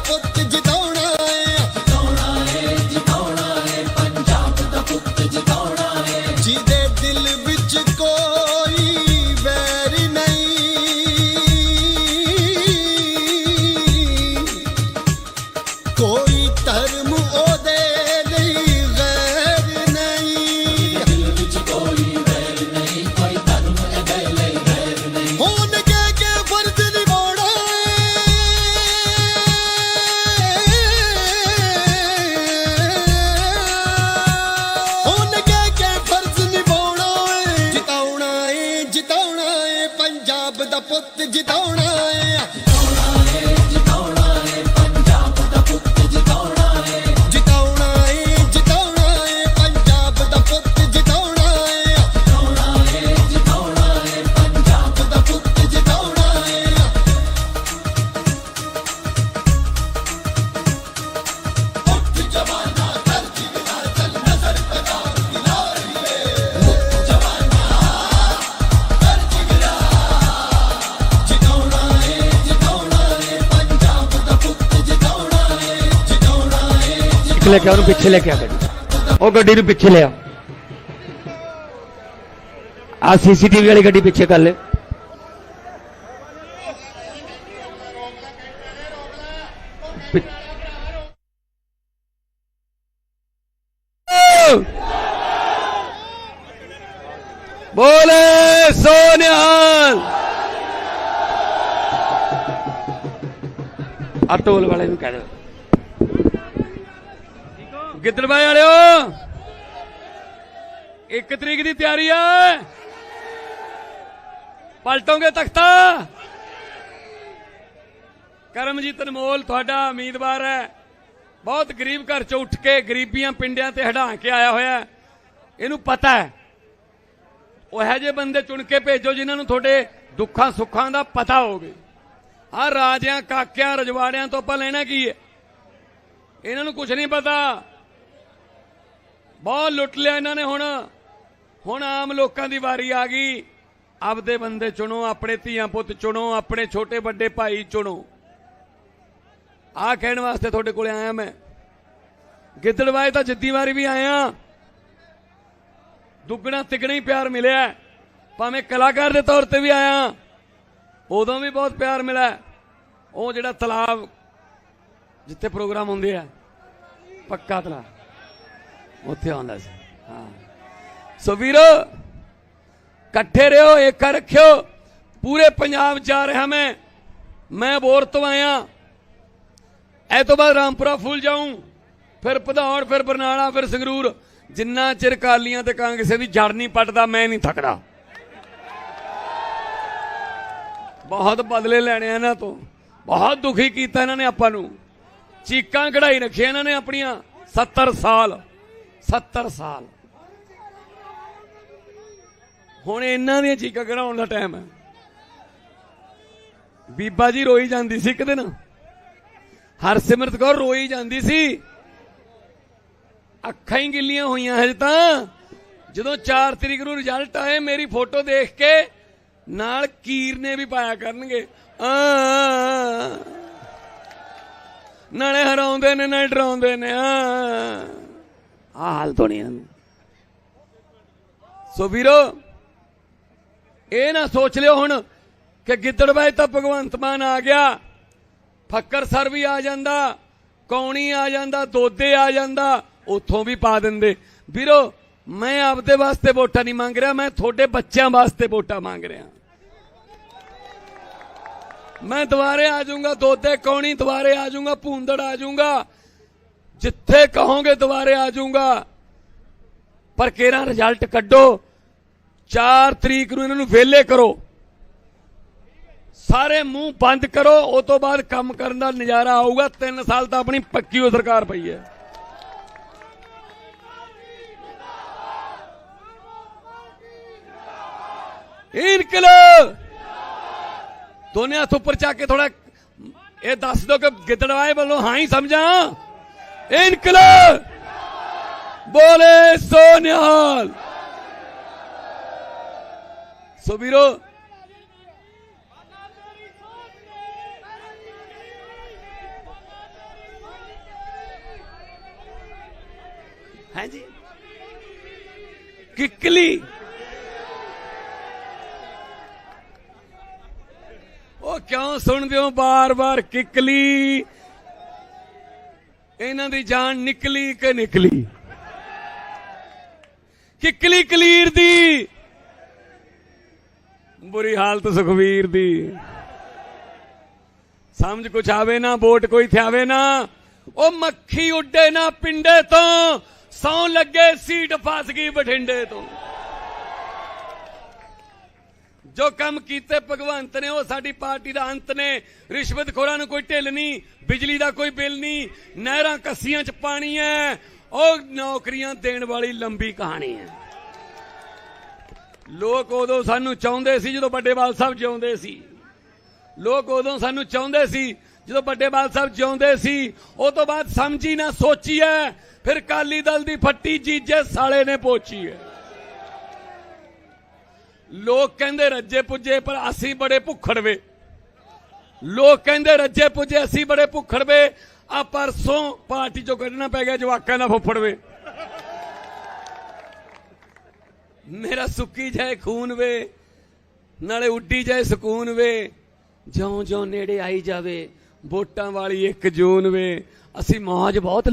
ਪੁੱਤ ਜਿਤਾਉਣਾ ਏ ਜਿਤਾਉਣਾ ਏ ਜਿਤਾਉਣਾ ਏ ਪੰਜਾਬ ਦਾ ਪੁੱਤ ਜਿਤਾਉਣਾ ਏ ਜਿਹਦੇ ਦਿਲ ਵਿੱਚ ਕੋਈ ਵੈਰ ਨਹੀਂ ਕੋਈ ਧਰਮ ਦਾ ਪੁੱਤ ਜਿਤਾਉਣਾ ਏ ਜਿਤਾਉਣਾ ਏ ਲੈ ਕੇ ਉਹਨੂੰ ਪਿੱਛੇ ਲੈ ਕੇ ਆ ਗੱਡੀ ਉਹ ਗੱਡੀ ਨੂੰ ਪਿੱਛੇ ਲਿਆ ਆ ਸੀਸੀਟੀਵੀ ਵਾਲੀ ਗੱਡੀ ਪਿੱਛੇ ਕਰ ਲੈ ਬੋਲੇ ਸੋਨਿਹਾਲ ਆ ਟੋਲ ਵਾਲੇ ਨੂੰ ਕਹਿ ਦੇ ਗਿੱਦੜਬਾਈ ਵਾਲਿਓ, ਇੱਕ ਤਰੀਕ ਦੀ ਤਿਆਰੀ ਆ। ਪਲਟੋਗੇ ਤਖਤਾ। ਕਰਮਜੀਤ ਅਨਮੋਲ, ਤੁਹਾਡਾ ਉਮੀਦਵਾਰ ਹੈ। ਬਹੁਤ ਗਰੀਬ ਘਰ ਚੋਂ ਉੱਠ ਕੇ ਗਰੀਬੀਆਂ ਪਿੰਡਿਆਂ ਤੇ ਹਟਾ ਕੇ ਆਇਆ ਹੋਇਆ ਇਹਨੂੰ ਪਤਾ ਹੈ। ਉਹ ਇਹੋ ਜਿਹੇ ਬੰਦੇ ਚੁਣ ਕੇ ਭੇਜੋ ਜਿਨ੍ਹਾਂ ਨੂੰ ਤੁਹਾਡੇ ਦੁੱਖਾਂ ਸੁੱਖਾਂ ਦਾ ਪਤਾ ਹੋਵੇ। ਆ ਰਾਜਿਆਂ, ਕਾਕਿਆਂ, ਰਜਵਾੜਿਆਂ ਤੋਂ ਆਪਾਂ ਲੈਣਾ ਕੀ ਹੈ? ਇਹਨਾਂ ਨੂੰ ਕੁਝ ਨਹੀਂ ਪਤਾ। ਬਹੁਤ ਲੁੱਟ ਲਿਆ ਇਹਨਾਂ ਨੇ ਹੁਣ। ਹੁਣ ਆਮ ਲੋਕਾਂ ਦੀ ਵਾਰੀ ਆ ਗਈ। ਆਪਦੇ ਬੰਦੇ ਚੁਣੋ, ਆਪਣੇ ਧੀਆਂ ਪੁੱਤ ਚੁਣੋ, ਆਪਣੇ ਛੋਟੇ ਵੱਡੇ ਭਾਈ ਚੁਣੋ। ਆਹ ਕਹਿਣ ਵਾਸਤੇ ਤੁਹਾਡੇ ਕੋਲੇ ਆਇਆ ਮੈਂ। ਗਿੱਦੜਵਾਏ ਤਾਂ ਜਿੱਦੀ ਵਾਰੀ ਵੀ ਆਇਆ ਦੁੱਗਣਾ ਤਿੱਗਣਾ ਹੀ ਪਿਆਰ ਮਿਲਿਆ ਭਾਵੇਂ ਕਲਾਕਾਰ ਦੇ ਤੌਰ ਤੇ ਵੀ ਆਇਆ ਉਦੋਂ ਵੀ ਬਹੁਤ ਪਿਆਰ ਮਿਲਿਆ ਉਹ ਜਿਹੜਾ ਤਲਾਬ ਜਿੱਥੇ ਪ੍ਰੋਗਰਾਮ ਹੁੰਦੇ ਆ, ਪੱਕਾ ਤਲਾਬ। ਉੱਥੇ ਆਉਂਦਾ ਸੀ। ਹਾਂ। ਸੋ ਵੀਰੋ, ਇਕੱਠੇ ਰਹੋ ਏਕਾ ਰੱਖਿਓ। ਪੂਰੇ ਪੰਜਾਬ ਜਾ ਰਿਹਾ ਮੈਂ। ਮੈਂ ਬੋਰ ਤੋਂ ਆਇਆ। ਇਹ ਤੋਂ ਬਾਅਦ ਰਾਮਪੁਰਾ ਫੁੱਲ ਜਾਊਂ। ਫਿਰ ਭਦੌੜ, ਫਿਰ ਬਰਨਾਲਾ, ਫਿਰ ਸੰਗਰੂਰ। ਜਿੰਨਾ ਚਿਰ ਕਾਲੀਆਂ ਤੇ ਕਾਂਗਰਸੇ ਦੀ ਜੜ ਨਹੀਂ ਪੱਟਦਾ, ਮੈਂ ਨਹੀਂ ਥੱਕਦਾ। ਬਹੁਤ ਬਦਲੇ ਲੈਣੇ ਆ ਇਹਨਾਂ ਤੋਂ। ਬਹੁਤ ਦੁਖੀ ਕੀਤਾ ਇਹਨਾਂ ਨੇ ਆਪਾਂ ਨੂੰ। ਚੀਕਾਂ ਕਢਾਈ ਰੱਖੀਆਂ ਇਹਨਾਂ ਨੇ ਆਪਣੀਆਂ। 70 ਸਾਲ। 70 ਸਾਲ। ਹੁਣ ਇਹਨਾਂ ਦੀਆਂ ਚੀਕਾਂ ਕਢਾਉਣ ਦਾ ਟਾਈਮ ਹੈ। ਬੀਬਾ ਜੀ ਰੋਈ ਜਾਂਦੀ ਸੀ ਇੱਕ ਦਿਨ। ਹਰਸਿਮਰਤ ਕੌਰ ਰੋਈ ਜਾਂਦੀ ਸੀ। ਅੱਖਾਂ ਹੀ ਗਿੱਲੀਆਂ ਹੋਈਆਂ ਹਜੇ ਤਾਂ। ਜਦੋਂ 4 ਤਰੀਕ ਨੂੰ ਰਿਜ਼ਲਟ ਆਏ, ਮੇਰੀ ਫੋਟੋ ਦੇਖ ਕੇ ਨਾਲ ਕੀਰ ਨੇ ਵੀ ਪਾਇਆ ਕਰਨਗੇ। ਆ। ਨਾਲੇ ਹਰਾਉਂਦੇ ਨੇ, ਨਾਲੇ ਡਰਾਉਂਦੇ ਨੇ, ਆ। ਆ ਹਾਲਤ ਹੋਣੀ ਨਹੀਂ ਹਨ ਸੋ ਵੀਰੋ, ਇਹ ਨਾ ਸੋਚ ਲਿਓ ਹੁਣ ਕਿ ਗਿੱਦੜਬਾਈ ਤਾਂ ਭਗਵੰਤ ਮਾਨ ਆ ਗਿਆ, ਫੱਕਰ ਸਰ ਵੀ ਆ ਜਾਂਦਾ, ਕੌਣੀ ਆ ਜਾਂਦਾ, ਦੋਦੇ ਆ ਜਾਂਦਾ, ਉੱਥੋਂ ਵੀ ਪਾ ਦਿੰਦੇ। ਵੀਰੋ, ਮੈਂ ਆਪਦੇ ਵਾਸਤੇ ਵੋਟਾਂ ਨਹੀਂ ਮੰਗ ਰਿਹਾ, ਮੈਂ ਤੁਹਾਡੇ ਬੱਚਿਆਂ ਵਾਸਤੇ ਵੋਟਾਂ ਮੰਗ ਰਿਹਾ। ਮੈਂ ਦੁਬਾਰੇ ਆ ਜਾਊਂਗਾ, ਦੋਦੇ, ਕੌਣੀ ਦੁਬਾਰੇ ਆ ਜਾਊਂਗਾ, ਭੂੰਦੜ ਆ ਜਾਊਂਗਾ ਜਿੱਥੇ ਕਹੋਗੇ ਦੁਬਾਰੇ ਆ ਜਾਊਂਗਾ। ਪਰ ਕਿਹੜਾ ਰਿਜ਼ਲਟ ਕੱਢੋ? 4 ਤਰੀਕ ਨੂੰ ਇਹਨਾਂ ਨੂੰ ਵੇਲੇ ਕਰੋ। ਸਾਰੇ ਮੂੰਹ ਬੰਦ ਕਰੋ। ਉਸ ਤੋਂ ਬਾਅਦ ਕੰਮ ਕਰਨ ਦਾ ਨਜ਼ਾਰਾ ਆਊਗਾ। 3 ਸਾਲ ਤਾਂ ਆਪਣੀ ਪੱਕੀ ਹੋ ਸਰਕਾਰ ਪਈ ਹੈ। ਇਨਕਲਾਬ! ਦੋਨੇ ਹੱਥ ਉੱਪਰ ਚੱਕ ਕੇ ਥੋੜਾ ਇਹ ਦੱਸ ਦੋ ਕਿ ਗਿੱਦੜਵਾਏ ਵੱਲੋਂ ਹਾਂ ਹੀ ਸਮਝਾਂ। ਇਨਕਲਾਬ। ਬੋਲੇ ਸੋ ਨਿਹਾਲ ਸੋ ਵੀਰੋ ਹੈ ਜੀ ਕਿੱਕਲੀ। ਉਹ ਕਿਉਂ ਸੁਣਦੇ ਹੋ ਬਾਰ-ਬਾਰ ਕਿੱਕਲੀ? ਇਹਨਾਂ ਦੀ ਜਾਨ ਨਿਕਲੀ ਕਿ ਨਿਕਲੀ? ਕਿੱਕਲੀ ਕਲੀਰ ਦੀ? ਬੁਰੀ ਹਾਲਤ ਸੁਖਵੀਰ ਦੀ। ਸਮਝ ਕੁਛ ਆਵੇ ਨਾ, ਵੋਟ ਕੋਈ ਥਿਆਵੇ ਨਾ। ਉਹ ਮੱਖੀ ਉੱਡੇ ਨਾ ਪਿੰਡੇ ਤੋਂ, ਸੌ ਲੱਗੇ ਸੀਟ ਫਸ ਗਈ ਬਠਿੰਡੇ ਤੋਂ। ਜੋ ਕੰਮ ਕੀਤੇ ਭਗਵੰਤ ਨੇ, ਉਹ ਸਾਡੀ ਪਾਰਟੀ ਦਾ ਅੰਤ ਨੇ। ਰਿਸ਼ਵਤਖੋਰਾਂ ਨੂੰ ਕੋਈ ਢਿੱਲ ਨਹੀਂ, ਬਿਜਲੀ ਦਾ ਕੋਈ ਬਿੱਲ ਨਹੀਂ, ਨਹਿਰਾਂ ਕੱਸੀਆਂ 'ਚ ਪਾਣੀ ਹੈ ਉਹ ਨੌਕਰੀਆਂ ਦੇਣ ਵਾਲੀ ਲੰਬੀ ਕਹਾਣੀ ਹੈ ਲੋਕ ਉਦੋਂ ਸਾਨੂੰ ਚਾਹੁੰਦੇ ਸੀ ਜਦੋਂ ਵੱਡੇਵਾਲ ਸਾਹਿਬ ਜਿਉਂਦੇ ਸੀ। ਲੋਕ ਉਦੋਂ ਸਾਨੂੰ ਚਾਹੁੰਦੇ ਸੀ ਜਦੋਂ ਵੱਡੇਵਾਲ ਸਾਹਿਬ ਜਿਉਂਦੇ ਸੀ, ਉਹ ਤੋਂ ਬਾਅਦ ਸਮਝੀ ਨਾ ਸੋਚੀ ਹੈ ਫਿਰ ਕਾਲੀ ਦਲ ਦੀ ਫੱਟੀ ਜੀਜੇ ਸਾਲੇ ਨੇ ਪੋਚੀ ਹੈ ਲੋਕ ਕਹਿੰਦੇ ਰੱਜੇ ਪੁੱਜੇ, ਪਰ ਅਸੀਂ ਬੜੇ ਭੁੱਖੜਵੇ ਲੋਕ ਕਹਿੰਦੇ ਰੱਜੇ ਪੁੱਜੇ, ਅਸੀਂ ਬੜੇ ਭੁੱਖੜਵੇ ਆ ਪਰਸੋਂ ਪਾਰਟੀ ਚੋਂ ਕੱਢਣਾ ਪੈ ਗਿਆ ਜਵਾਕਾਂ ਦਾ ਫੁੱਫੜ ਮੇਰਾ ਸੁੱਕੀ ਜਾਏ ਖੂਨ ਵੇ, ਨਾਲੇ ਉੱਡੀ ਜਾਏ ਸਕੂਨ ਵੇ। ਜਿਉਂ ਜਿਉਂ ਨੇੜੇ ਆਈ ਜਾਵੇ, ਵੋਟਾਂ ਵਾਲੀ ਇੱਕ ਜੂਨ ਵੇ। ਅਸੀਂ ਮੌਜ ਬਹੁਤ